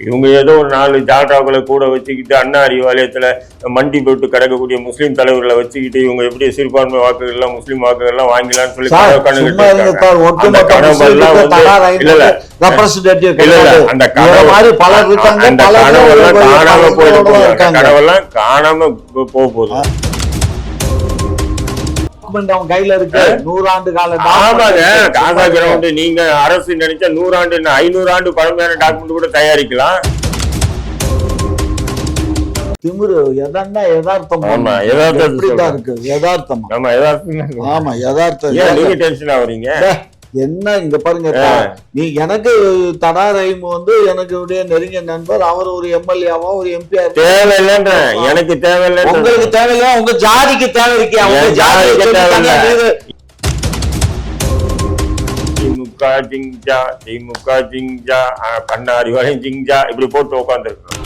இவங்க ஏதோ ஒரு நாலு ஜால்ராக்களை கூட வச்சுக்கிட்டு அண்ணா அறிவாலயத்துல மண்டி போட்டு கிடக்கக்கூடிய முஸ்லீம் தலைவர்களை வச்சுக்கிட்டு இவங்க எப்படி சிறுபான்மை வாக்குகள் எல்லாம் முஸ்லீம் வாக்குகள் எல்லாம் வாங்கிலாம்னு சொல்லி அந்த கனவெல்லாம் காணாம போயிட்டு போகுது. கனவெல்லாம் காணாம போக போகுது. டாக்குமெண்ட் அவன் கையில இருக்கு. நூறாண்டு கால ஆமாங்க. காசா கிரவுண்ட். நீங்க அரசு நினைச்சா நூறாண்டு ஐநூறு ஆண்டு பழமையான டாக்குமெண்ட் கூட தயாரிக்கலாம். திமிரு எதன்னா யதார்த்தம். ஆமா, சொல்றேன். இருக்கு? யதார்த்தமா? நம்ம ஏதாவது ஆமா யதார்த்தம். நீங்க டென்ஷன் ஆகுறீங்க? என்ன இங்க பாருங்க நீ எனக்கு தடா ரஹீம் வந்து எனக்கு உடைய நெருங்கிய நண்பர் அவர் ஒரு எம்எல்ஏவா ஒரு எம்பியா தேவையில்லைன்ற. எனக்கு தேவையில்லைன்ற. உங்களுக்கு தேவையில்லையா? உங்க ஜாதிக்கு தேவை இருக்கே என் ஜாதிக்கு ஜாதிக்கு தேவை தேவையில்ல. திமுக ஜிங்ஜா திமுக ஜிங்ஜா பண்ணாரி வரையும் ஜிங்ஜா இப்படி போட்டு உட்காந்துருக்கோம்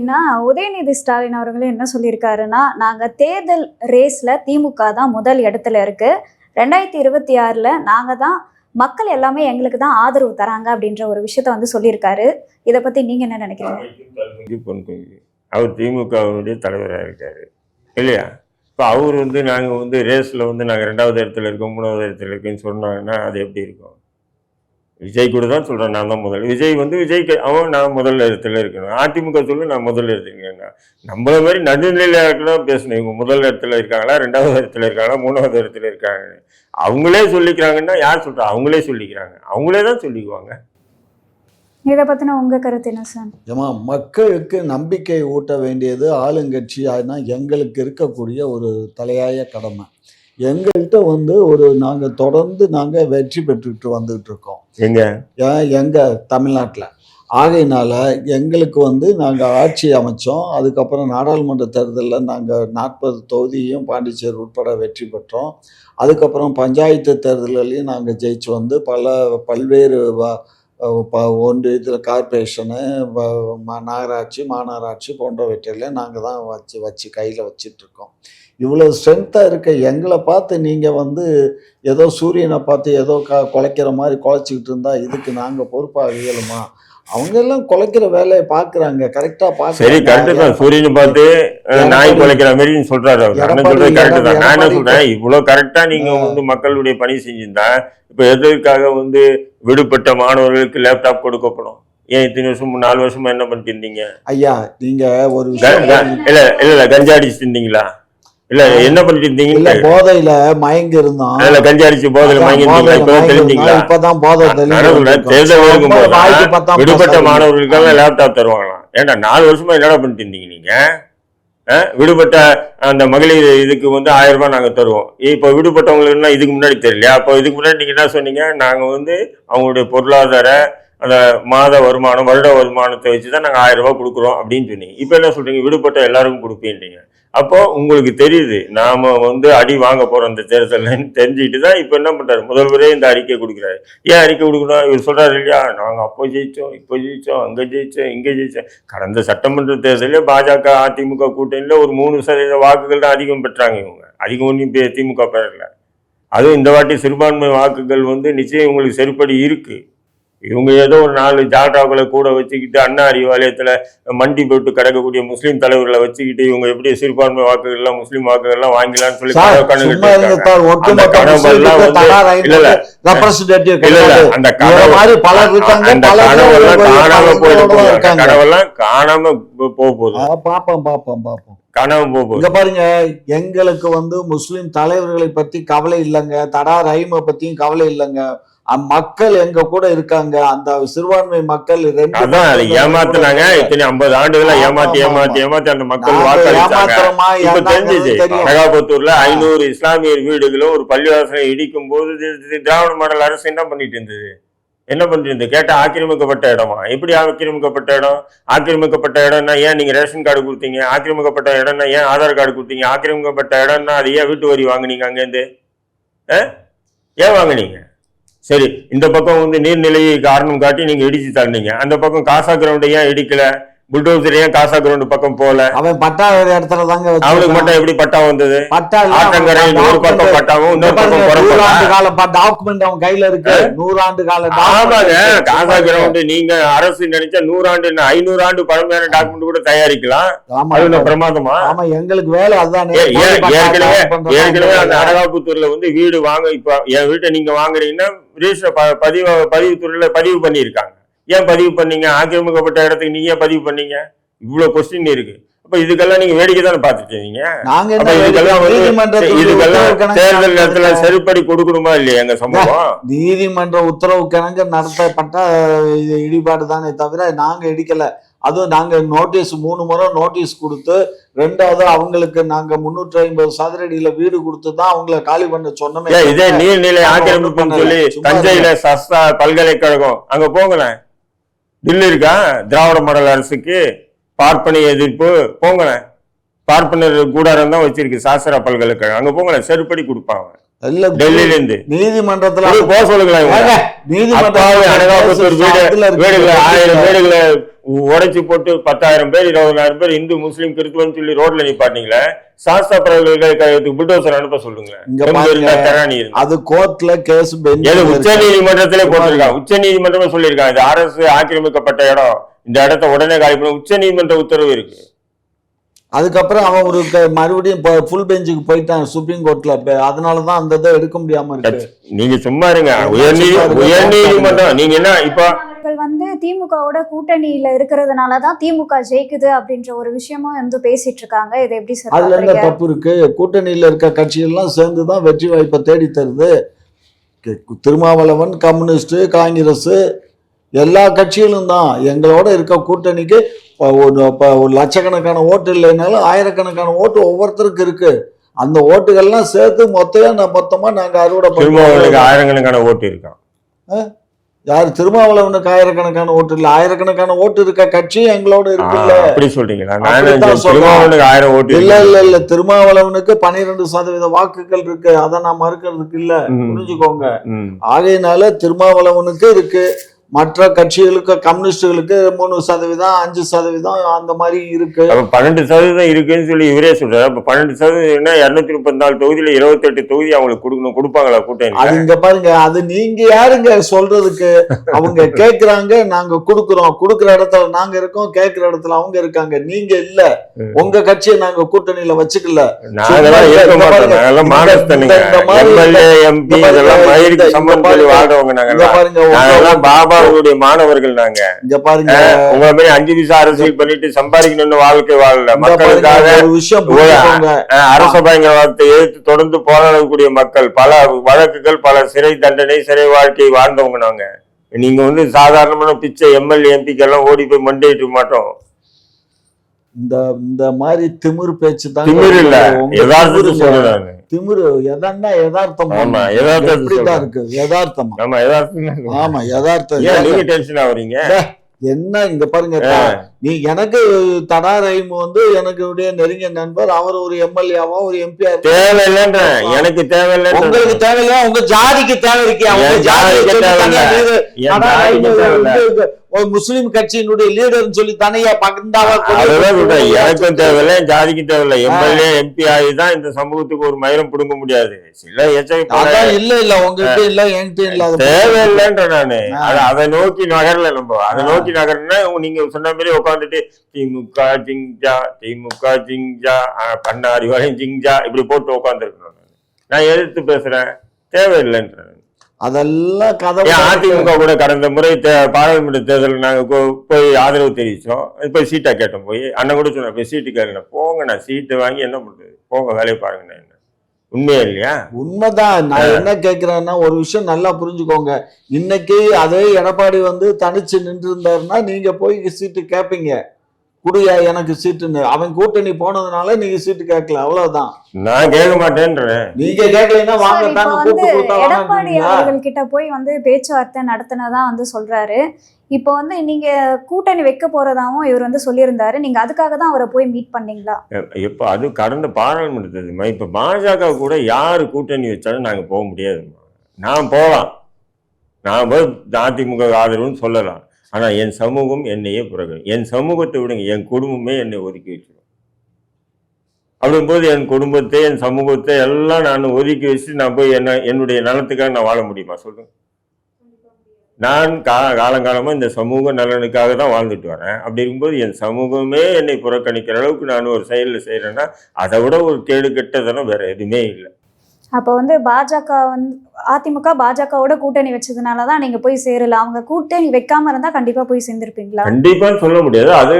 அப்படின்னா உதயநிதி ஸ்டாலின் அவர்களும் என்ன சொல்லியிருக்காருன்னா நாங்கள் தேர்தல் ரேஸில் திமுக தான் முதல் இடத்துல இருக்குது ரெண்டாயிரத்தி இருபத்தி ஆறில் நாங்கள் தான் மக்கள் எல்லாமே எங்களுக்கு தான் ஆதரவு தராங்க அப்படின்ற ஒரு விஷயத்த வந்து சொல்லியிருக்காரு. இதை பற்றி நீங்கள் என்ன நினைக்கிறீங்க? அவர் திமுகவினுடைய தலைவராக இருக்காரு. இல்லையா? இப்போ அவர் வந்து நாங்கள் வந்து ரேஸில் வந்து நாங்கள் ரெண்டாவது இடத்துல இருக்கோம் மூணாவது இடத்துல இருக்கோம்னு சொன்னாங்கன்னா அது எப்படி இருக்கும்? விஜய் கூட தான் சொல்கிறேன் நான் தான் முதல் விஜய் வந்து விஜய்க்கு அவன் நான் முதல் இடத்துல இருக்கணும். அதிமுக சொல்லு நான் முதல் இடத்துல இருக்கேன் நம்மள மாதிரி நடுநிலையாக தான் பேசணும். இவங்க முதல் இடத்துல இருக்காங்களா ரெண்டாவது இடத்துல இருக்காங்களா மூணாவது இடத்துல இருக்காங்க அவங்களே சொல்லிக்கிறாங்கன்னா யார் சொல்கிறா அவங்களே சொல்லிக்கிறாங்க. அவங்களே தான் சொல்லிக்குவாங்க. இதை பற்றின உங்கள் கருத்து என்ன சார்? ஏமா மக்களுக்கு நம்பிக்கை ஊட்ட வேண்டியது ஆளுங்கட்சி ஆனா எங்களுக்கு இருக்கக்கூடிய ஒரு தலையாய கடமை. எங்கள்கிட்ட வந்து ஒரு நாங்கள் தொடர்ந்து நாங்கள் வெற்றி பெற்றுக்கிட்டு வந்துகிட்டு இருக்கோம் எங்க எங்கள் தமிழ்நாட்டில். ஆகையினால எங்களுக்கு வந்து நாங்கள் ஆட்சி அமைச்சோம். அதுக்கப்புறம் நாடாளுமன்ற தேர்தலில் நாங்கள் நாற்பது தொகுதியும் பாண்டிச்சேரி உட்பட வெற்றி பெற்றோம். அதுக்கப்புறம் பஞ்சாயத்து தேர்தல்களையும் நாங்கள் ஜெயிச்சு வந்து பல பல்வேறு ப ஒன்றியத்தில் கார்பரேஷனு நகராட்சி மாநகராட்சி போன்றவற்றையில நாங்கள் தான் வச்சு வச்சு கையில் வச்சிட்ருக்கோம். இவ்வளோ ஸ்ட்ரென்த்தாக இருக்க எங்களை பார்த்து நீங்கள் வந்து ஏதோ சூரியனை பார்த்து ஏதோ க குலைக்கிற மாதிரி குலைச்சிக்கிட்டு இருந்தா இதுக்கு நாங்கள் பொறுப்பாக இயலுமா அவங்க எல்லாம் குலைக்கிற வேலையை பார்க்குறாங்க. கரெக்டாக சரி கரெக்டு தான். சூரியனை பார்த்து நாய் குலைக்கிற மாதிரி சொல்றாரு அவர். அண்ணன் சொல்றது கரெக்டு தான். நான் என்ன சொல்றேன் இவ்வளவு கரெக்டா நீங்க. வந்து மக்களுடைய பணி செஞ்சிருந்தா இப்ப எதற்காக வந்து விடுபட்ட மாணவர்களுக்கு லேப்டாப் கொடுக்கப்படும்? ஏன் இத்தனை வருஷம் நாலு வருஷமா என்ன பண்ணிட்டு இருந்தீங்க? ஐயா நீங்கள் ஒரு இல்ல இல்ல இல்ல கஞ்சா அடிச்சுட்டு இருந்தீங்களா? இல்ல என்ன பண்ணிட்டு இருந்தீங்க? போதையில மயங்கி இருந்தோம் இல்ல கஞ்சா அடிச்சு போதில் வாங்கி இருந்தீங்களா இப்பதான் தெரிஞ்சீங்களா இப்பதான் போதை தேர்தல் விடுபட்ட. மாணவர்களுக்கெல்லாம் லேப்டாப் தருவாங்களாம். ஏன்டா நாலு வருஷமா என்னடா பண்ணிட்டு இருந்தீங்க நீங்க? விடுபட்ட அந்த மகளிர் இதுக்கு வந்து ஆயிரம் ரூபாய் நாங்க தருவோம். இப்போ விடுபட்டவங்களுக்குலாம் இதுக்கு முன்னாடி தெரியலையா? அப்போ இதுக்கு முன்னாடி நீங்க என்ன சொன்னீங்க? நாங்க வந்து அவங்களுடைய பொருளாதார அந்த மாத வருமானம் வருட வருமானத்தை வச்சு தான் நாங்கள் ஆயிரம் ரூபாய் கொடுக்குறோம் அப்படின்னு சொன்னீங்க. இப்போ என்ன சொல்றீங்க? விடுபட்ட எல்லாருக்கும் கொடுப்பீன்றீங்க அப்போ உங்களுக்கு தெரியுது நாம வந்து அடி வாங்க போறோம் இந்த தேர்தல்னு தெரிஞ்சுக்கிட்டு தான் இப்போ என்ன பண்றாரு? முதல்வரே இந்த அறிக்கை கொடுக்குறாரு. ஏன் அறிக்கை கொடுக்கணும்? இவர் சொல்றாரு இல்லையா? நாங்கள் அப்போ ஜெயிச்சோம் இப்போ ஜெயிச்சோம் அங்கே ஜெயிச்சோம் இங்கே ஜெயிச்சோம். கடந்த சட்டமன்ற தேர்தலில் பாஜக அதிமுக கூட்டணியில் ஒரு மூணு சதவீத வாக்குகள் தான் அதிகம் பெற்றாங்க இவங்க. அதிகம் ஒன்றும் இப்போ திமுக பெறல. அதுவும் இந்த வாட்டி சிறுபான்மை வாக்குகள் வந்து நிச்சயம் உங்களுக்கு செருப்படி இருக்குது இவங்க ஏதோ ஒரு நாலு ஜால்ராக்களை கூட வச்சுக்கிட்டு அண்ணா அறிவாலயத்துல மண்டி போட்டு கிடக்கக்கூடிய முஸ்லீம் தலைவர்களை வச்சுக்கிட்டு இவங்க எப்படி சிறுபான்மை வாக்குகள் எல்லாம் முஸ்லீம் வாக்குகள் எல்லாம் வாங்கிலாம்னு சொல்லி அந்த கனவெல்லாம் காணாம போயிட்டு கனவெல்லாம் காணாம போக போகுது. ஆ, பாப்போம் பாப்போம் பாப்போம். காணாம போக போகுது இங்க பாருங்க எங்களுக்கு வந்து முஸ்லிம் தலைவர்களை பத்தி கவலை இல்லைங்க தடா ரஹீமை பத்தியும் கவலை இல்லைங்க மக்கள் எங்க கூட இருக்காங்க அந்த சிறுபான்மை மக்கள் ரெண்டு அதான் ஏமாத்துனாங்க இத்தனை ஐம்பது ஆண்டுகளா ஏமாத்தி ஏமாத்தி ஏமாத்தி அந்த மக்கள் வாக்களிச்சாங்க இப்ப தெரிஞ்சிச்சு ஐநூறு இஸ்லாமியர் வீடுகளும் ஒரு பள்ளிவாசலை இடிக்கும் போது திராவிட மாடல் அரசு என்ன பண்ணிட்டு இருந்தது என்ன பண்ணுறது கேட்டால் ஆக்கிரமிக்கப்பட்ட இடமா? எப்படி ஆக்கிரமிக்கப்பட்ட இடம்? ஆக்கிரமிக்கப்பட்ட இடம்னா ஏன் நீங்கள் ரேஷன் கார்டு கொடுத்தீங்க? ஆக்கிரமிக்கப்பட்ட இடம்னா ஏன் ஆதார் கார்டு கொடுத்தீங்க? ஆக்கிரமிக்கப்பட்ட இடம்னா அது ஏன் வீட்டு வரி வாங்குனீங்க அங்கேருந்து? ஏன் வாங்குனீங்க? சரி இந்த பக்கம் வந்து நீர்நிலையை காரணம் காட்டி நீங்கள் இடிச்சு தள்ளினீங்க. அந்த பக்கம் காசா கிரவுண்டை ஏன் இடிக்கலை? புல்டோசர் ஏன் காசா கிரவுண்ட் பக்கம் போல. அவன் பட்டா இடத்துல தாங்க அவனுக்கு. மட்டும் எப்படி பட்டா வந்தது? பட்டா அவன் ஒரு பக்கம் பட்டாவும் இன்னொரு பக்கம் நூறாண்டு கால டாக்குமெண்ட் அவன் கையில இருக்கு. நூறாண்டு கால ஆமாங்க. காசா கிரவுண்ட் நீங்க அரசு நினைச்சா நூறாண்டு ஐநூறு ஆண்டு பழமையான டாக்குமெண்ட் கூட தயாரிக்கலாம். ஆமா அது என்ன பிரமாதமா? ஆமா எங்களுக்கு வேலை அதுதானே. ஏற்கனவே ஏற்கனவே அந்த வேலை. அனகாபுத்தூர்ல வந்து வீடு வாங்க இப்ப என் வீட்டை நீங்க வாங்குறீங்கன்னா ரிஜிஸ்டர் ப- பதிவு பதிவுத்துறையில பதிவு பண்ணியிருக்காங்க. ஏன் பதிவு பண்ணீங்க? ஆக்கிரமிக்கப்பட்ட இடத்துக்கு நீங்க ஏன் பதிவு பண்ணீங்க? இவ்வளவு கொஸ்டின் இருக்கு. அப்ப இதுக்கெல்லாம் நீங்க வேடிக்கை தானே பாத்துட்டு என்ன இதுக்கெல்லாம் தேர்தல் நேரத்துல செருப்படி கொடுக்கணுமா இல்லையா எங்க சமூகம் நீதிமன்ற உத்தரவு கணக்கு நடத்தப்பட்ட இது இடிபாடு தானே தவிர நாங்க இடிக்கல. அதுவும் நாங்க நோட்டீஸ் மூணு முறை நோட்டீஸ் கொடுத்து ரெண்டாவது அவங்களுக்கு நாங்க முன்னூற்றி ஐம்பது சதுரடியில வீடு கொடுத்து தான் அவங்கள காலி பண்ண சொன்னோமே இதே நீர்நிலை ஆக்கிரமிப்புன்னு சொல்லி தஞ்சையில சஸ்தா பல்கலைக்கழகம். அங்க போங்களேன். பில் இருக்கா? திராவிட மாடல் அரசுக்கு பார்ப்பனை எதிர்ப்பு போங்களேன். பார்ப்பனர் கூடாரம் தான் வச்சிருக்கு சாஸ்திரா பல்கலைக்கழகம். அங்கே போங்களேன் செருப்படி கொடுப்பாங்க. நீதிமன்றத்துல போக சொல்லுங்களேன் ஆயிரம் வீடுகளை உடைச்சு போட்டு பத்தாயிரம் பேர் இருபதாயிரம் பேர் இந்து முஸ்லீம் கிறிஸ்துவன் சொல்லி ரோட்ல நிப்பாட்டிங்களே சாஸ்திரா பல்கலைக்கழகத்துக்கு புல்டோசர் அனுப்ப சொல்லுங்க அது கோர்ட்ல கேஸ் உச்ச நீதிமன்றத்திலே போட்டிருக்காங்க உச்ச நீதிமன்றமே சொல்லியிருக்காங்க. இது அரசு ஆக்கிரமிக்கப்பட்ட இடம். இந்த இடத்த உடனே காலி பண்ண உச்ச நீதிமன்ற உத்தரவு இருக்கு. அதுக்கப்புறம் அவன் ஒரு க- மறுபடியும் ஃபுல் பெஞ்சுக்கு போயிட்டான் சுப்ரீம் கோர்ட்ல அதனாலதான் அந்த இதை எடுக்க முடியாம இருக்கு. நீங்க சும்மா இருங்க. சும்மா உயர் நீதி இருங்க. உயர் நீதிமன்றம். நீங்க என்ன இப்ப அவர்கள் வந்து திமுகவோட கூட்டணியில இருக்கிறதுனால தான் திமுக ஜெயிக்குது அப்படின்ற ஒரு விஷயமும் வந்து பேசிட்டு இருக்காங்க. இதை எப்படி சார் அதுல என்ன? தப்பு இருக்கு? கூட்டணியில இருக்க கட்சிகள்லாம் சேர்ந்து தான் வெற்றி வாய்ப்பை தேடி தருது. திருமாவளவன் கம்யூனிஸ்ட் காங்கிரஸ் எல்லா கட்சிகளும் தான் எங்களோட இருக்க கூட்டணிக்கு ஒரு ப- ஒரு லட்சக்கணக்கான ஓட்டு இல்லைனாலும் ஆயிரக்கணக்கான ஓட்டு ஒவ்வொருத்தருக்கு இருக்கு. அந்த ஓட்டுகள்லாம் சேர்த்து மொத்தம் மொத்தமா நாங்க அறுவடை திருமாவளவனுக்கு பண்ணுவோம் ஆயிரக்கணக்கான ஓட்டு இருக்கான் யார்? திருமாவளவனுக்கு ஆயிரக்கணக்கான ஓட்டு இல்ல. ஆயிரக்கணக்கான ஓட்டு இருக்க கட்சி எங்களோட இருக்குல்ல. அப்படி சொல்றீங்களா? நான். திருமாவளவனுக்கு ஆயிரம் ஓட்டு இல்ல. இல்ல இல்ல. திருமாவளவனுக்கு பன்னிரெண்டு சதவீத வாக்குகள் இருக்கு. அதை நான் மறுக்கிறதுக்கு இல்ல. புரிஞ்சுக்கோங்க. ஆகையினால திருமாவளவனுக்கு இருக்கு. மற்ற கட்சிகளுக்கு கம்யூனிஸ்டுகளுக்கு மூணு சதவீதம் அஞ்சு சதவீதம் அந்த மாதிரி இருக்கு. பன்னெண்டு சதவீதம் இருக்குன்னு சொல்லி இவரே சொல்றாரு. அப்ப பன்னெண்டு சதவீதம்னா இருநூத்தி முப்பத்தி நாலு தொகுதியில இருபத்தி எட்டு தொகுதி அவங்களுக்கு கொடுக்கணும் கொடுப்பாங்களா கூட்டணி? அது இங்க பாருங்க அது நீங்க யாருங்க சொல்றதுக்கு? அவங்க கேக்குறாங்க நாங்க குடுக்குறோம். குடுக்குற இடத்துல நாங்க இருக்கோம் கேக்குற இடத்துல அவங்க இருக்காங்க. நீங்க இல்ல. உங்க கட்சியை நாங்க கூட்டணியில வச்சுக்கல. பாருங்க, நாங்கெல்லாம் பாபாவுடைய மாணவர்கள் நாங்க. இங்க பாருங்க. உங்களை மாதிரி அஞ்சு பைசா அரசியல் பண்ணிட்டு சம்பாதிக்கணும்னு வாழ்க்கை வாழல. மக்களுக்காக அரச பயங்கரவாதத்தை எதிர்த்து தொடர்ந்து போராடக்கூடிய மக்கள் பல வழக்குகள் பல சிறை தண்டனை சிறை வாழ்க்கை வாழ்ந்தவங்க நாங்க. நீங்க வந்து சாதாரணமான பிச்சை எம்எல்ஏ எம்பிக்கு எல்லாம் ஓடி போய் மண்டிட்டு மாட்டோம். இந்த இந்த மாதிரி திமிரு பேச்சு தான் திமிர் உங்க எதன்னா யதார்த்தம் எப்படிதான். இருக்கு? யதார்த்தமா ஆமா யதார்த்தம் டென்ஷன் ஆகுறீங்க? என்ன இங்க பாருங்க. நீ எனக்கு தடா ரஹீம் வந்து எனக்கு உடைய நெருங்கிய நண்பர் அவர் ஒரு எம்எல்ஏவா ஒரு எம்பியா தேவையில்லைன்ற எனக்கு தேவையில்லைன்ற உங்களுக்கு தேவையில்ல உங்க ஜாதிக்கு தேவை இருக்கே அவங்க என் ஜாதிக்கு தேவையில்ல. முஸ்லிம் கட்சியினுடைய லீடர்னு சொல்லி தனியா பகிர்ந்தாவா எனக்கும் தேவையில்லை ஜாதிக்கும் தேவையில்லை. எம்எல்ஏ எம்பி ஆகிதான் இந்த சமூகத்துக்கு ஒரு மயிரம் பிடுங்க முடியாது. சில இல்ல இல்ல. உங்ககிட்ட இல்ல என்கிட்ட இல்ல. தேவையில்லைன்ற நானு. அது நோக்கி நகரல நம்ம. அதை நோக்கி நகர்னா நீங்க சொன்ன மாதிரி உட்காந்துட்டு திமுக ஜிங்ஜா திமுக ஜிங்ஜா பண்ணாரி வரையும் ஜிங்ஜா இப்படி போட்டு உட்காந்துருக்கணும் நான் எதிர்த்து பேசுறேன். தேவையில்லைன்ற அதெல்லாம் கதை அதிமுக கூட கடந்த முறை பாராளுமன்ற தேர்தலில் நாங்க கொ- போய் ஆதரவு தெரிவிச்சோம். போய் சீட்டா கேட்டோம் போய். அண்ணன் கூட சொன்னேன் போய் சீட்டு கேளுங்க போங்க நான் சீட்டு வாங்கி என்ன பண்றது? போங்க வேலையை பாருங்க என்ன? உண்மையா இல்லையா? உண்மைதான். நான் என்ன கேக்குறேன்னா ஒரு விஷயம் நல்லா புரிஞ்சுக்கோங்க. இன்னைக்கு அதே எடப்பாடி வந்து தனிச்சு நின்று இருந்தாருன்னா நீங்க போய் சீட்டு கேட்பீங்க குடியா எனக்கு சீட்டுன்னு. அவன் கூட்டணி போனதுனால நீங்க சீட்டு கேட்கல அவ்வளவுதான். நான் கேட்க மாட்டேன்றேன். நீங்க கேட்கலைன்னா வாங்க எடப்பாடி அவர்கள் கிட்ட போய் வந்து பேச்சுவார்த்தை நடத்தினதா வந்து சொல்றாரு. இப்போ வந்து நீங்க கூட்டணி வைக்க போறதாவும் இவர் வந்து சொல்லியிருந்தாரு. நீங்க அதுக்காக தான் அவரை போய் மீட் பண்ணீங்களா? இப்போ அது கடந்த பாராளுமன்ற தேர்தல் இப்போ பாஜக கூட யார் கூட்டணி வச்சாலும் நாங்கள் போக முடியாதும்மா. நான் போகலாம் நான் போய் அதிமுக ஆதரவுன்னு சொல்லலாம். ஆனால் என் சமூகம் என்னையே புறக்கணி என் சமூகத்தை விடுங்க என் குடும்பமே என்னை ஒதுக்கி வச்சிடும் அப்படிங்கும்போது என் குடும்பத்தை என் சமூகத்தை எல்லாம் நான் ஒதுக்கி வச்சு நான் போய் என்ன என்னுடைய நலத்துக்காக நான் வாழ முடியுமா? சொல்லுங்க. நான் கா காலங்காலமாக இந்த சமூக நலனுக்காக தான் வாழ்ந்துட்டு வரேன். அப்படி இருக்கும்போது என் சமூகமே என்னை புறக்கணிக்கிற அளவுக்கு நான் ஒரு செயலில் செய்கிறேன்னா அதை விட ஒரு கேடு கெட்டதனம் வேறு எதுவுமே இல்லை. அப்போ வந்து பாஜக வந்து அதிமுக பாஜகவோட கூட்டணி வச்சதுனால தான் நீங்க போய் சேரலாம் அவங்க கூட்டணி வைக்காம இருந்தா கண்டிப்பா போய் சேர்ந்திருப்பீங்களா? கண்டிப்பாக சொல்ல முடியாது. அது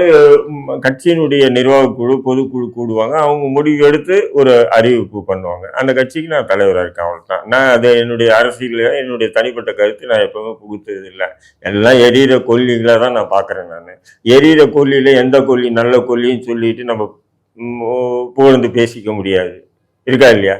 கட்சியினுடைய நிர்வாக குழு பொதுக்குழு கூடுவாங்க. அவங்க முடிவு எடுத்து ஒரு அறிவிப்பு பண்ணுவாங்க. அந்த கட்சிக்கு நான் தலைவராக இருக்கேன் அவ்வளோதான் நான் அது என்னுடைய அரசியல் என்னுடைய தனிப்பட்ட கருத்து நான் எப்பவுமே புகுத்தது இல்லை எல்லாம் எரியிற கொல்லிகளை தான் நான் பார்க்குறேன் நான். எரியிற கொல்லியில் எந்த கொல்லி நல்ல கொல்லின்னு சொல்லிட்டு நம்ம புகழ்ந்து பேசிக்க முடியாது. இருக்கா இல்லையா?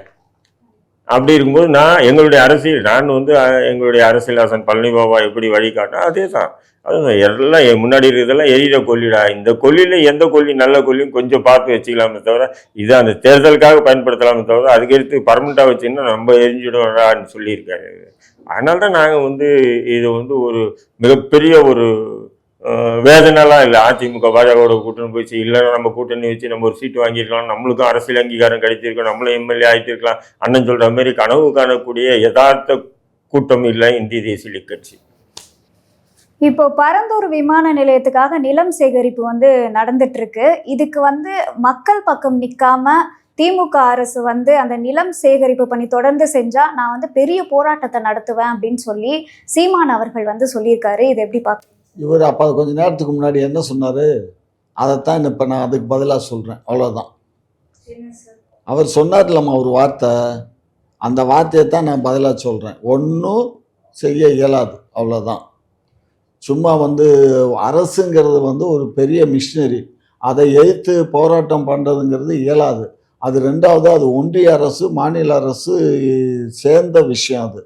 அப்படி இருக்கும்போது நான் எங்களுடைய அரசியல் நான் வந்து எங்களுடைய எங்களுடைய அரசியலாசன் பழனி பாபா எப்படி வழிகாட்டினா அதே தான் அதுதான் எல்லாம் என் முன்னாடி இருக்கிறதெல்லாம் எரியிற கொல்லிடா இந்த கொல்லியில் எந்த கொல்லி நல்ல கொல்லியும் கொஞ்சம் பார்த்து வச்சுக்கலாமே தவிர இதை அந்த தேர்தலுக்காக பயன்படுத்தலாமே தவிர அதுக்கடுத்து பர்மனெண்ட்டாக வச்சுன்னா நம்ம எரிஞ்சிடும்டான்னு சொல்லியிருக்காரு. அதனால தான் நாங்கள் வந்து இது வந்து ஒரு மிகப்பெரிய ஒரு வேதனைலாம் இல்லை. அதிமுக பாஜகவோட கூட்டணி போயிடுச்சு இல்லைன்னா நம்ம கூட்டணி வச்சு நம்ம ஒரு சீட்டு வாங்கியிருக்கலாம். நம்மளுக்கும் அரசியல் அங்கீகாரம் கிடைச்சிருக்கோம் நம்மளும் எம்எல்ஏ ஆகிட்டு இருக்கலாம் அண்ணன் சொல்கிற மாதிரி கனவு காணக்கூடிய யதார்த்த கூட்டம் இல்லை இந்திய தேசிய கட்சி. இப்போ பரந்தூர் விமான நிலையத்துக்காக நிலம் சேகரிப்பு வந்து நடந்துட்டு இருக்கு இதுக்கு வந்து மக்கள் பக்கம் நிற்காம திமுக அரசு வந்து அந்த நிலம் சேகரிப்பு பண்ணி தொடர்ந்து செஞ்சா நான் வந்து பெரிய போராட்டத்தை நடத்துவேன் அப்படின்னு சொல்லி சீமான் அவர்கள் வந்து சொல்லியிருக்காரு. இது எப்படி பார்க்க இவர் அப்போ கொஞ்ச நேரத்துக்கு முன்னாடி என்ன சொன்னார்? அதைத்தான் இப்போ நான் அதுக்கு பதிலாக சொல்கிறேன் அவ்வளோதான் அவர் சொன்னார்லம்மா ஒரு வார்த்தை. அந்த வார்த்தையை தான் நான் பதிலாக சொல்கிறேன் ஒன்றும் செய்ய இயலாது. அவ்வளோதான் சும்மா வந்து அரசுங்கிறது வந்து ஒரு பெரிய மிஷினரி அதை எதிர்த்து போராட்டம் பண்ணுறதுங்கிறது இயலாது. அது ரெண்டாவது அது ஒன்றிய அரசு மாநில அரசு சேர்ந்த விஷயம் அது.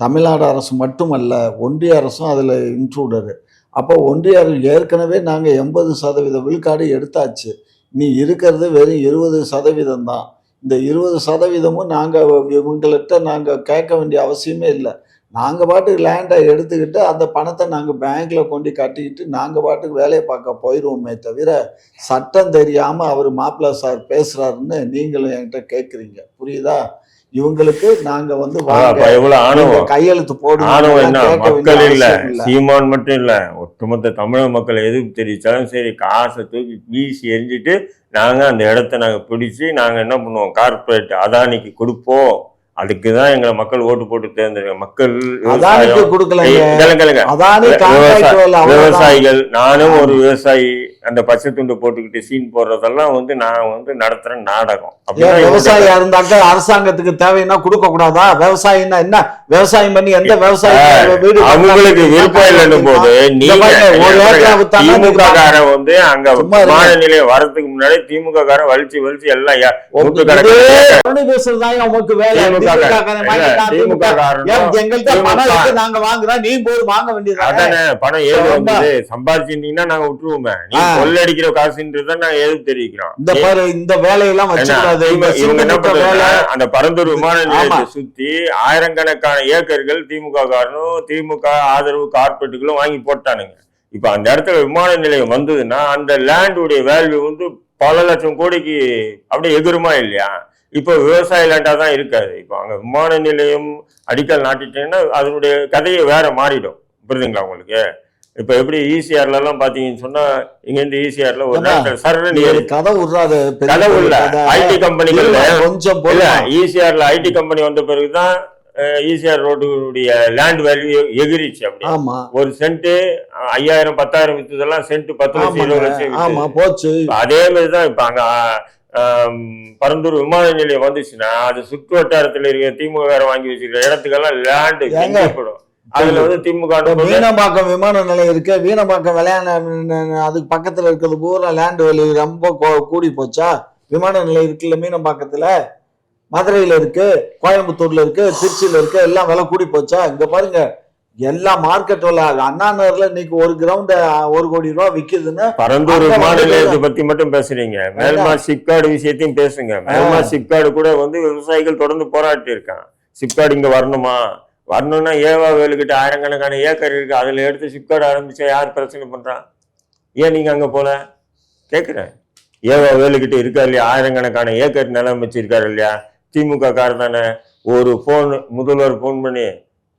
தமிழ்நாடு அரசு மட்டுமல்ல ஒன்றிய அரசும் அதில் இன்க்ளூடரு அப்போ ஒன்றிய ஏற்கனவே நாங்கள் எண்பது சதவீத விழுக்காடு எடுத்தாச்சு. நீ இருக்கிறது வெறும் இருபது சதவீதம் தான். இந்த இருபது சதவீதமும் நாங்கள் இவங்கள்ட்ட நாங்கள் கேட்க வேண்டிய அவசியமே இல்லை. நாங்கள் பாட்டுக்கு லேண்டை எடுத்துக்கிட்டு அந்த பணத்தை நாங்கள் பேங்க்கில் கொண்டு கட்டிக்கிட்டு நாங்கள் பாட்டுக்கு வேலையை பார்க்க போயிடுவோமே தவிர சட்டம் தெரியாமல் அவர் மாப்பிள்ளை சார் பேசுகிறாருன்னு நீங்களும் என்கிட்ட கேட்குறீங்க புரியுதா? இவங்களுக்கு நாங்கள் வந்து எவ்வளவு நீங்க கையெழுத்து இல்ல. சீமான் மட்டும் இல்ல. ஒட்டுமொத்த தமிழக மக்கள் எதிர்ப்பு தெரிவிச்சாலும் சரி காசை தூக்கி வீசி எரிஞ்சிட்டு நாங்க அந்த இடத்த நாங்க பிடிச்சு நாங்க என்ன பண்ணுவோம்? கார்ப்பரேட் அதானிக்கு கொடுப்போம். அதுக்கு தான் எங்களை மக்கள் ஓட்டு போட்டு தேர்ந்தெடுக்க மக்கள் விவசாயம். விவசாயிகள் நானும் ஒரு விவசாயி அந்த பச்சை துண்டு போட்டுக்கிட்டு சீன் போடுறதெல்லாம் வந்து நான் வந்து நடத்துற நாடகம். விவசாயியா இருந்தாக்க அரசாங்கத்துக்கு தேவைன்னா கொடுக்க கூடாதா விவசாயின்னா என்ன? விவசாயம் பண்ணி எந்த விவசாயி வீடு அவங்களுக்கு விருப்பம் இல்லைன்னும் போது திமுக காரன் வந்து அங்க. விமான நிலையம் வரதுக்கு முன்னாடி திமுக காரன் வலிச்சு வலிச்சு எல்லாம் பேசுறதுதான் உமக்கு வேலை. திமுக. நாங்க வாங்குறோம் நீ வாங்க வேண்டியது பணம் ரொம்ப. வந்தது. சம்பாதிச்சிருந்தீங்கன்னா நாங்க விட்டுருவோமே. நீ. கொள்ளடிக்கிற காசுன்றதான் நாங்க எது தெரிவிக்கிறோம். இந்த பாரு இந்த வேலையெல்லாம் வச்சுக்கூடாது இவங்க என்ன பண்றாங்க அந்த பரந்தூர் விமான நிலையத்தை. சுத்தி ஆயிரக்கணக்கான ஏக்கர்கள் திமுக காரனும் திமுக ஆதரவு கார்பரேட்டுகளும் வாங்கி போட்டானுங்க. இப்ப அந்த இடத்துல விமான நிலையம் வந்ததுன்னா அந்த லேண்டுடைய வேல்யூ வந்து பல லட்சம் கோடிக்கு அப்படியே எகுருமா இல்லையா? இப்போ விவசாய லேண்டா தான் இருக்காது. இப்போ அங்க விமான நிலையம் அடிக்கல் நாட்டிட்டீங்கன்னா அதனுடைய கதையை வேற மாறிடும். புரியுதுங்களா உங்களுக்கு? இப்போ எப்படி ஈசிஆர்ல எல்லாம் பாத்தீங்கன்னு சொன்னா இங்க இருந்து ஈசிஆர்ல ஒரு ஏம்மா, நேரத்தில் சரணி ஒரு கதை விடுறாது கதை கதை. ஐடி கம்பெனிகள்ல இல்ல, கொஞ்சம் இல்ல. ஈசிஆர்ல ஐடி கம்பெனி வந்த பிறகுதான் ஈசிஆர் ரோடுடைய லேண்ட் வேல்யூ எகிரிச்சு அப்படி. ஒரு சென்ட் ஐயாயிரம் பத்தாயிரம் வித்ததெல்லாம் சென்ட் பத்து லட்சம் இருபது லட்சம் அதே மாதிரி தான் இப்ப அங்க பரந்தூர் விமான நிலையம் வந்துச்சுன்னா அது சுற்று வட்டாரத்துல இருக்க திமுக வாங்கி வச்சிருக்கிற இடத்துக்கெல்லாம் லேண்ட் ஏங்க? போடும் அதுல வந்து திமுக வீணம்பாக்கம் விமான நிலையம் இருக்கு. வீணம்பாக்கம் விளையாட அதுக்கு பக்கத்துல இருக்கிறது பூரா லேண்ட் வேல்யூ ரொம்ப கூடி போச்சா? விமான நிலையம் இருக்குல்ல மீனம்பாக்கத்துல? மதுரையில இருக்கு கோயம்புத்தூர்ல இருக்கு திருச்சியில இருக்கு எல்லாம் விலை கூடி போச்சா? இங்க பாருங்க எல்லா மார்க்கெட் விலை அண்ணா நகர்ல இன்னைக்கு ஒரு கிரவுண்ட் ஒரு கோடி ரூபா விக்குதுன்னா பரந்தூர் விமான நிலையத்தை பத்தி மட்டும் பேசுறீங்க. மேல்மா சிப்காடு விஷயத்தையும் பேசுங்க. மேல்மா சிப்காடு கூட வந்து விவசாயிகள் தொடர்ந்து போராட்டி இருக்கான் சிப்காடு இங்க வரணுமா? வரணும்னா ஏவா வேலுக்கிட்ட ஆயிரக்கணக்கான ஏக்கர் இருக்கு. அதில் எடுத்து சிப்காட் ஆரம்பிச்சா யார் பிரச்சனை பண்ணுறான் ஏன் நீங்கள் அங்கே போல? கேட்குறேன் ஏவா வேலுக்கிட்ட இருக்கா இல்லையா? ஆயிரக்கணக்கான ஏக்கர் நிலம் வச்சிருக்காரு இல்லையா? திமுக கார் தானே. ஒரு ஃபோன் முதல்வர் ஃபோன் பண்ணி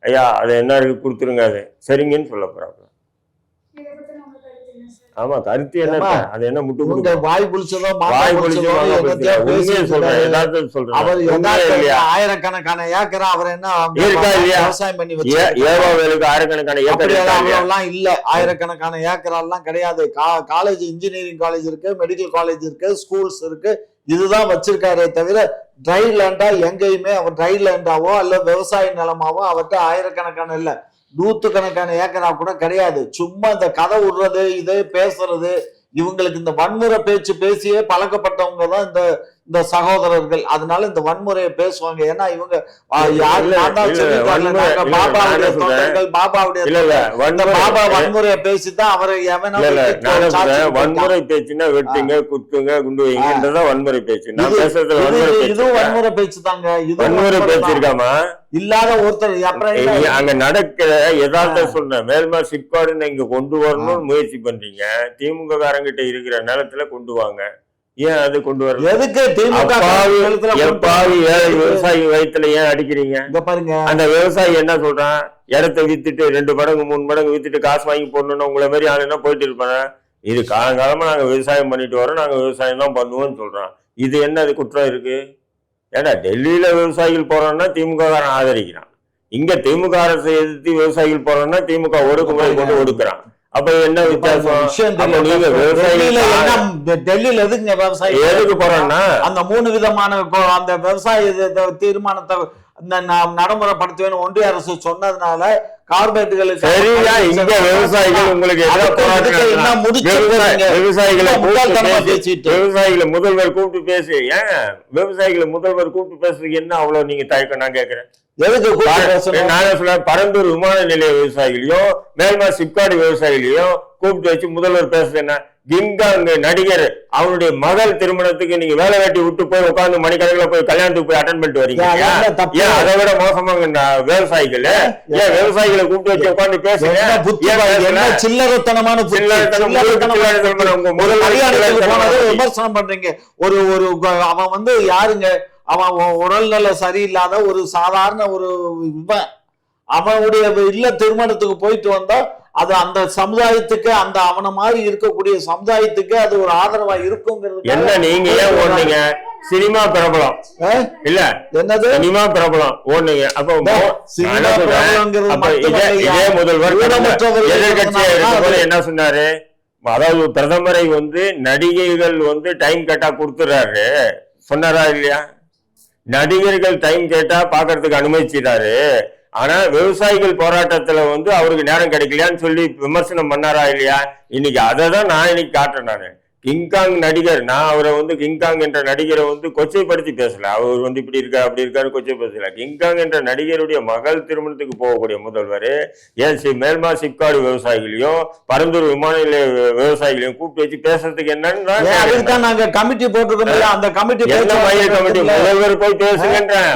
ஐயா அது என்ன இருக்கு? கொடுத்துருங்க அது. சரிங்கன்னு சொல்ல போறாங்க ஆமா கருத்து என்ன? அது என்ன முட்டு கொடுக்கும் வாய் புளிச்சதோ மாங்காய் வாய் புளிச்சதோ அவர் ஆயிரக்கணக்கான ஏக்கர் அவர் என்ன? விவசாயம் பண்ணி ஏவா வேலுக்கு ஆயிரக்கணக்கான ஏக்கர்? அவ்வளவுலாம் இல்ல. ஆயிரக்கணக்கான ஏக்கரெல்லாம் கிடையாது. காலேஜ் இன்ஜினியரிங் காலேஜ் இருக்கு மெடிக்கல் காலேஜ் இருக்கு ஸ்கூல்ஸ் இருக்கு. இதுதான் வச்சிருக்காரே தவிர ட்ரை லேண்டா எங்கேயுமே அவர் ட்ரை லேண்டாவோ அல்ல விவசாய நிலமாவோ அவர்கிட்ட ஆயிரக்கணக்கான இல்ல. நூத்துக்கணக்கான ஏக்கரா கூட கிடையாது. சும்மா இந்த கதை விடுறது இது பேசுறது இவங்களுக்கு இந்த வன்முறை பேச்சு பேசியே பழக்கப்பட்டவங்க தான் இந்த இந்த சகோதரர்கள். அதனால இந்த வன்முறையை பேசுவாங்க. ஏன்னா இவங்க பாபா வன்முறையை பேசித்தான் அவரை. வன்முறை பேச்சுன்னா வெட்டுங்க குத்துங்க குண்டு வைங்கன்றதான் வன்முறை பேச்சு. நான் இது- பேசுறதுல இது- வன்முறை இதுவும்? வன்முறை பேச்சு தாங்க. இதுவும் வன்முறை பேச்சு. இருக்காமா இல்லாத ஒருத்தர் அப்புறம் அங்க நடக்கிற யதார்த்தம் சொல்றேன். மேல்மா சிப்காடுன்னு இங்க கொண்டு வரணும்னு முயற்சி பண்றீங்க. திமுக காரங்கிட்ட இருக்கிற நிலத்துல கொண்டு வாங்க. ஏன் அது கொண்டு வரல? எதுக்கு எப்பாவி ஏழை விவசாயி வயித்துல ஏன் அடிக்கிறீங்க? இங்க பாருங்க. அந்த விவசாயி என்ன சொல்றான்? இடத்த வித்துட்டு ரெண்டு மடங்கு மூணு மடங்கு வித்துட்டு காசு வாங்கி போடணும்னு உங்களை மாதிரி ஆளுன்னா போயிட்டு இருப்பாங்க? இது காலங்காலமா நாங்க விவசாயம் பண்ணிட்டு வரோம் நாங்க விவசாயம் தான் பண்ணுவோம்னு சொல்றான். இது என்ன அது குற்றம் இருக்கு? ஏன்னா டெல்லியில விவசாயிகள் போறோம்னா திமுக காரன் ஆதரிக்கிறான். இங்க திமுக அரசை எதிர்த்து விவசாயிகள் போறோம்னா திமுக ஒடுக்குமுறை கொண்டு ஒடுக்குறான். அப்ப என்ன வித்தியாசம்? விஷயம் டெல்லியில எதுங்க விவசாயம் எதுக்கு போறோம்னா? அந்த மூணு விதமான அந்த விவசாய தீர்மானத்தை இந்த ந- நடைமுறைப்படுத்துவேன்னு ஒன்றிய அரசு சொன்னதுனால கார்பரேட்டுகளுக்கு சரியா இங்க விவசாயிகள் உங்களுக்கு? விவசாயிகளை? விவசாயிகளை முதல்வர் கூப்பிட்டு பேசு ஏன் விவசாயிகளை முதல்வர் கூப்பிட்டு பேசுறதுக்கு என்ன அவ்வளவு நீங்க தயக்கம் நான் பேசணும்? நான் சொல்றேன் பரந்தூர் விமான நிலைய விவசாயிகளையும் மேல்மா சிப்காடு விவசாயிகளையும் கூப்பிட்டு வச்சு முதல்வர் பேசுறது என்ன கிங்காங் நடிகர் அவனுடைய மகள் திருமணத்துக்கு நீங்க வேலை வெட்டி விட்டு போய் உட்கார்ந்து மணிக்கணக்கில் போய் கல்யாணத்துக்கு போய் அட்டன் பண்ணிட்டு வரீங்க. ஏன், அது விட மோசமாங்க விவசாயிகள்? ஏன் விவசாயிகளை கூப்பிட்டு வச்சு உட்கார்ந்து பேசுங்க? சில்லறத்தனமான உங்க பண்ணி. விமர்சனம் பண்றீங்க. ஒரு ஒரு அவன் வந்து யாருங்க? அவன் உடல்நல சரியில்லாத ஒரு சாதாரண ஒரு இவன். அவனுடைய இல்ல திருமணத்துக்கு போயிட்டு வந்தா அது அந்த சமுதாயத்துக்கு அந்த அவனை மாதிரி இருக்கக்கூடிய சமுதாயத்துக்கு அது ஒரு ஆதரவா இருக்குங்கிறது என்ன நீங்க ஏன் ஓடுனீங்க? சினிமா பிரபலம். இல்ல. என்னது? சினிமா பிரபலம். ஓடுனீங்க. அப்ப சினிமா இதே முதல்வர் எதிர்கட்சியா என்ன சொன்னாரு? அதாவது பிரதமரை வந்து நடிகைகள் வந்து டைம் கேட்டா கொடுத்துறாரு. சொன்னாரா இல்லையா? நடிகர்கள் டைம் கேட்டா பாக்குறதுக்கு அனுமதிச்சிட்டாரு. ஆனா விவசாயிகள் போராட்டத்துல வந்து அவருக்கு நேரம் கிடைக்கலையான்னு சொல்லி விமர்சனம் பண்ணாரா இல்லையா? இன்னைக்கு அதை தான் நான் இன்னைக்கு காட்டுறேன் நான். கிங்காங் நடிகர் நான் அவரை வந்து கிங்காங் என்ற நடிகரை வந்து கொச்சைப்படுத்தி பேசல. அவர் வந்து இப்படி இருக்காரு அப்படி இருக்காரு கொச்சை பேசல கிங்காங் என்ற நடிகருடைய மகள் திருமணத்துக்கு போகக்கூடிய முதல்வர் ஏன் சி மேல்மா சிப்காடு விவசாயிகளையும் பரந்தூர் விமான நிலைய விவசாயிகளையும் கூப்பிட்டு வச்சு பேசுறதுக்கு என்னன்னு நாங்க கமிட்டி போட்டிருக்கோம் அந்த கமிட்டி என்ன மைய கமிட்டி முதல்வர் போய் பேசுங்கன்றேன்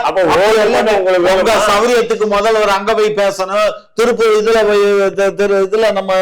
அப்ப உங்களுக்கு? சௌரியத்துக்கு முதல்வர் அங்க போய் பேசணும். திருப்பூர் இதுல இதுல நம்ம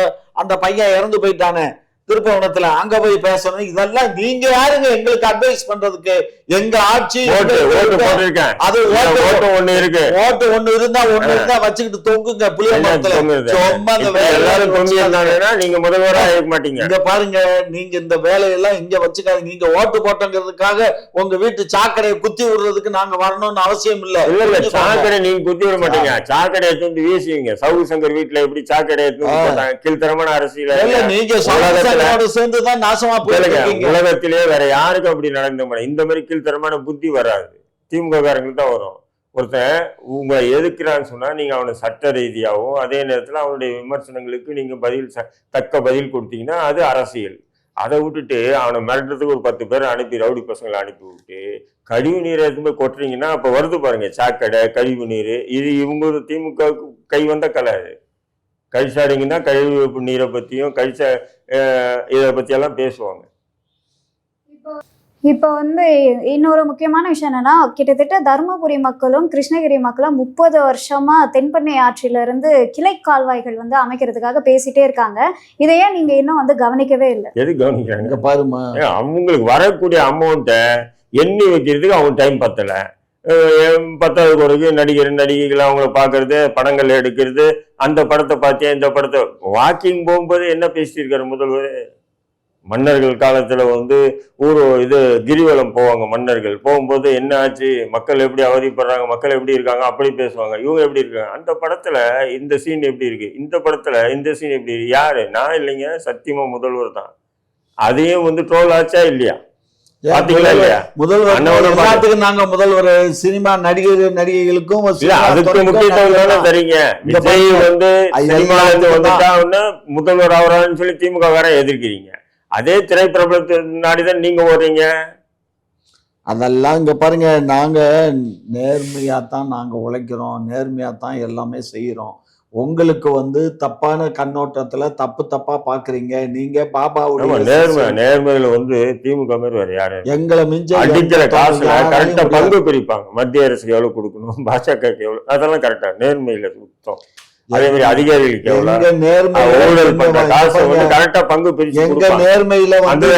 அந்த பையன் இறந்து போயிட்டானே. திருப்பவனத்துல அங்க போய் பேசணும். இதெல்லாம் நீங்க யாருங்க? எங்களுக்கு அட்வைஸ் பண்றதுக்கு? எங்க ஆட்சி அது ஓட்டு ஒண்ணு இருக்கு. ஓட்டு ஒண்ணு இருந்தா ஒண்ணு இருந்தா வச்சுக்கிட்டு தொங்குங்க புளிய என்ன மரத்துல. தொங்குறது? சும்மா அந்த இப்ப வேலையை எல்லாரும் தொங்கி வச்சுக்காதீங்க. இருந்தாங்கன்னா நீங்க முதல்வரா இருக்க மாட்டீங்க. இங்க பாருங்க நீங்க இந்த வேலையெல்லாம் இங்க வச்சுக்காதீங்க. நீங்க ஓட்டு போட்டோங்கிறதுக்காக உங்க வீட்டு சாக்கடையை குத்தி விடுறதுக்கு நாங்க வரணும்னு அவசியம் இல்ல. இல்ல இல்ல. சாக்கடை நீங்க குத்தி விட மாட்டீங்க. சாக்கடை எடுத்து வந்து வீசுவீங்க. சவுகு சங்கர் வீட்டுல எப்படி சாக்கடை எடுத்து வந்து ஆ. போட்டாங்க? கீழ்த்தரமான அரசியல் நீங்க உலகத்துல- சமூகத்தோட சேர்ந்து தான் நாசமா போயிட்டு கேளுங்க, இருக்கீங்க. உலகத்திலே வேற யாருக்கும் அப்படி நடந்த இந்த மாதிரி கீழ்த்தரமான புத்தி வராது. திமுக காரங்களுக்கு தான் வரும். ஒருத்தன் உங்களை எதிர்க்கிறான்னு சொன்னா நீங்க அவனை சட்ட ரீதியாகவும் அதே நேரத்துல அவனுடைய விமர்சனங்களுக்கு நீங்க பதில் தக்க பதில் கொடுத்தீங்கன்னா அது அரசியல். அதை விட்டுட்டு அவனை மிரட்டுறதுக்கு ஒரு பத்து பேர் அனுப்பி ரவுடி பசங்களை அனுப்பி விட்டு கழிவு நீரை போய் கொட்டுறீங்கன்னா அப்ப வருது பாருங்க சாக்கடை கழிவு நீர் இது இவங்க திமுக கை வந்த கலை அது. கழிச்சாடிங்கன்னா கழிவு நீரை பத்தியும் கழிச்ச இதை பத்தியெல்லாம் பேசுவாங்க. இப்போ வந்து இன்னொரு முக்கியமான விஷயம் என்னன்னா கிட்டத்தட்ட தருமபுரி மக்களும் கிருஷ்ணகிரி மக்களும் முப்பது வருஷமா தென்பெண்ணை ஆற்றில இருந்து கிளை கால்வாய்கள் வந்து அமைக்கிறதுக்காக பேசிட்டே இருக்காங்க. இதையே நீங்க இன்னும் வந்து கவனிக்கவே இல்லை. எது கவனிக்கிறாங்க? பாருமா அவங்களுக்கு வரக்கூடிய அமௌண்ட்டை எண்ணி வைக்கிறதுக்கு அவங்க டைம் பத்தலை. பத்தாவது பிறகு நடிகர் நடிகைகள் அவங்கள பார்க்கறது படங்கள் எடுக்கிறது அந்த படத்தை பார்த்தேன் இந்த படத்தை? வாக்கிங் போகும்போது என்ன பேசியிருக்காரு முதல்வர்? மன்னர்கள் காலத்தில் வந்து ஊர் இது கிரிவலம் போவாங்க மன்னர்கள். போகும்போது என்ன ஆச்சு? மக்கள் எப்படி அவதிப்படுறாங்க? மக்கள் எப்படி இருக்காங்க? அப்படி பேசுவாங்க. இவங்க எப்படி இருக்காங்க? அந்த படத்தில் இந்த சீன் எப்படி இருக்குது இந்த படத்தில் இந்த சீன் எப்படி இருக்கு? யார்? நான் இல்லைங்க சத்தியமா முதல்வர் தான். அதையும் வந்து ட்ரோல் ஆச்சா இல்லையா? பாத்தீங்களா இல்லையா? முதல்வர் நாங்க முதல்வர் சினிமா நடிகர் நடிகைகளுக்கும் அதுக்கு முக்கியத்துவம். தரீங்க. விஜய். வந்து அது சினிமால இருந்து எல்லாத்துக்கும் வந்துட்டான்னு முதல்வர் ஆகிறான்னு சொல்லி திமுக வேற எதிர்க்கிறீங்க. அதே திரைப்பிரபலத்தை நாடிதான் நீங்க ஓடுறீங்க. அதெல்லாம் இங்க பாருங்க நாங்க நேர்மையா தான் நாங்க உழைக்கிறோம். நேர்மையா தான் எல்லாமே செய்யறோம். உங்களுக்கு வந்து தப்பான கண்ணோட்டத்துல தப்பு தப்பா பாக்குறீங்க. நீங்க பாபாவுடைய நேர்மை நேர்மையில வந்து திமுக மாதிரி வேற யாரு? எங்களை மிஞ்ச அடிக்கிற காசுல கரெக்டா. பங்கு பிரிப்பாங்க. மத்திய அரசுக்கு எவ்வளவு கொடுக்கணும்? பாஜகவுக்கு எவ்வளவு? அதெல்லாம் கரெக்டா நேர்மையில சுத்தம். அதே மாதிரி அதிகாரிகளுக்கு எங்க நேர்மையில ஊழல் பண்ற இங்க காசை வந்து பாருங்க, கரெக்டா பங்கு பிரிச்சு எங்க நேர்மையில வந்து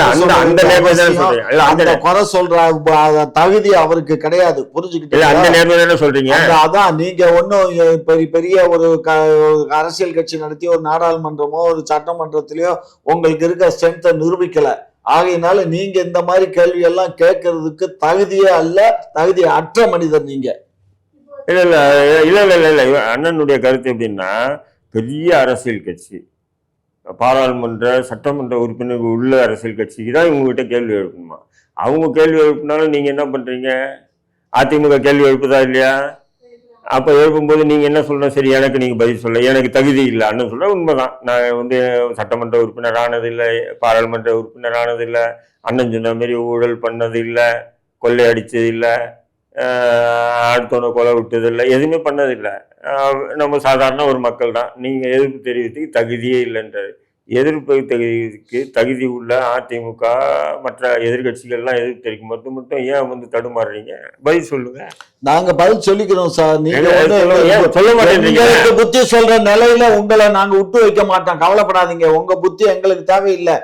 அந்த அந்த நேர்மை தானே அவசியம். சொல்றீங்க. இல்ல அந்த அந்த குறை சொல்ற தகுதி அவருக்கு கிடையாது. அந்த புரிஞ்சுக்கிட்டு நேர்மை தானே சொல்றீங்க. அந்த- அதான் நீங்க ஒன்றும் பெரிய பெரிய ஒரு அரசியல் கட்சி நடத்தி ஒரு நாடாளுமன்றமோ ஒரு சட்டமன்றத்திலயோ உங்களுக்கு இருக்க ஸ்ட்ரென்த்தை நிரூபிக்கல. ஆகையினால நீங்க இந்த மாதிரி கேள்வி எல்லாம் கேட்கறதுக்கு தகுதியே அல்ல தகுதி அற்ற மனிதர் நீங்க. இல்லை இல்லை இல்லை இல்லை இல்லை இல்லை அண்ணனுடைய கருத்து எப்படின்னா பெரிய அரசியல் கட்சி. பாராளுமன்ற சட்டமன்ற உறுப்பினர் உள்ள அரசியல் கட்சிக்கு தான் இவங்ககிட்ட கேள்வி எழுப்பணுமா அவங்க கேள்வி எழுப்பினாலும் நீங்கள் என்ன பண்ணுறீங்க அதிமுக கேள்வி எழுப்புதா இல்லையா? அப்போ எழுப்பும்போது நீங்கள் என்ன சொல்லணும்? சரி எனக்கு நீங்கள் பதில் சொல்ல எனக்கு தகுதி இல்லை. அண்ணன் சொல்ல உண்மைதான். நான் வந்து சட்டமன்ற உறுப்பினர் ஆனதில்லை பாராளுமன்ற உறுப்பினர் ஆனதில்லை. அண்ணன் சொன்ன மாரி ஊழல் பண்ணது இல்லை கொள்ளை அடித்தது இல்லை அடுத்தவனை கொலை விட்டது இல்லை எதுவுமே பண்ணதில்லை. நம்ம சாதாரண ஒரு மக்கள் தான். நீங்கள் எதிர்ப்பு தெரிவித்துக்கு தகுதியே இல்லைன்றாரு. எதிர்ப்பு தகுதிக்கு தகுதி உள்ள அதிமுக மற்ற எதிர்கட்சிகள்லாம் எதிர்ப்பு தெரிவிக்கும் போது மட்டும் ஏன் வந்து தடுமாறுறீங்க? பதில் சொல்லுங்க. நாங்க பதில் சொல்லிக்கிறோம் சார். நீங்க ஏங்க, வந்து சொல்லுங்க, ஏன் சொல்ல எங்களுக்கு புத்தி சொல்ற நிலையில உங்களை நாங்க விட்டு வைக்க மாட்டோம். கவலைப்படாதீங்க. உங்க புத்தி எங்களுக்கு தேவையில்லை.